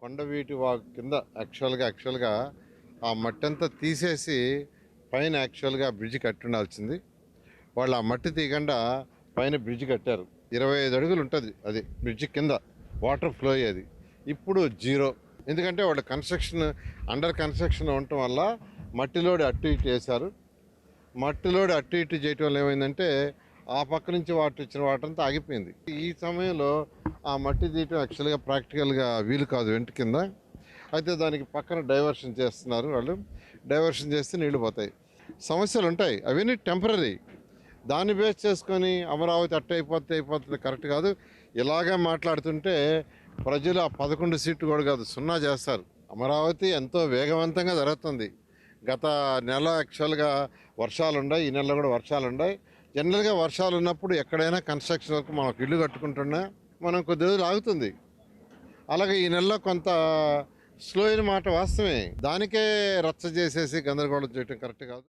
కొండవీటి వా కింద యాక్చువల్గా యాక్చువల్గా ఆ మట్టి అంతా తీసేసి పైన యాక్చువల్గా బ్రిడ్జ్ కట్టుండాల్సింది. వాళ్ళు ఆ మట్టి తీయకుండా పైన బ్రిడ్జ్ కట్టారు. ఇరవై ఐదు అడుగులు ఉంటుంది అది బ్రిడ్జ్ కింద వాటర్ ఫ్లో అయ్యేది. ఇప్పుడు జీరో. ఎందుకంటే వాళ్ళు కన్స్ట్రక్షన్ అండర్ కన్స్ట్రక్షన్ ఉండటం వల్ల మట్టిలోడి అటు ఇటు వేశారు. మట్టిలోడి అటు ఇటు చేయటం వల్ల ఏమైందంటే ఆ పక్క నుంచి వాటర్ ఇచ్చిన వాటర్ అంతా ఆగిపోయింది. ఈ సమయంలో ఆ మట్టి తీయటం యాక్చువల్గా ప్రాక్టికల్గా వీలు కాదు వెంట కింద. అయితే దానికి పక్కన డైవర్షన్ చేస్తున్నారు వాళ్ళు. డైవర్షన్ చేస్తే నీళ్ళు పోతాయి. సమస్యలు ఉంటాయి. అవన్నీ టెంపరీ దాన్ని బేస్ చేసుకొని అమరావతి అట్ట అయిపోతే అయిపోతుంది. కరెక్ట్ కాదు. ఇలాగే మాట్లాడుతుంటే ప్రజలు ఆ పదకొండు సీట్లు కూడా కాదు సున్నా చేస్తారు. అమరావతి ఎంతో వేగవంతంగా జరుగుతుంది. గత నెల యాక్చువల్గా వర్షాలు ఉన్నాయి. ఈ నెలలో కూడా వర్షాలు ఉన్నాయి. జనరల్గా వర్షాలు ఉన్నప్పుడు ఎక్కడైనా కన్స్ట్రక్షన్ వరకు మనకు ఇల్లు కట్టుకుంటున్నా మనం కొద్ది రోజులు ఆగుతుంది. అలాగే ఈ నెలలో కొంత స్లో అయిన మాట వాస్తవమే. దానికే రచ్చ చేసేసి గందరగోళం చేయటం కరెక్ట్ కాదు.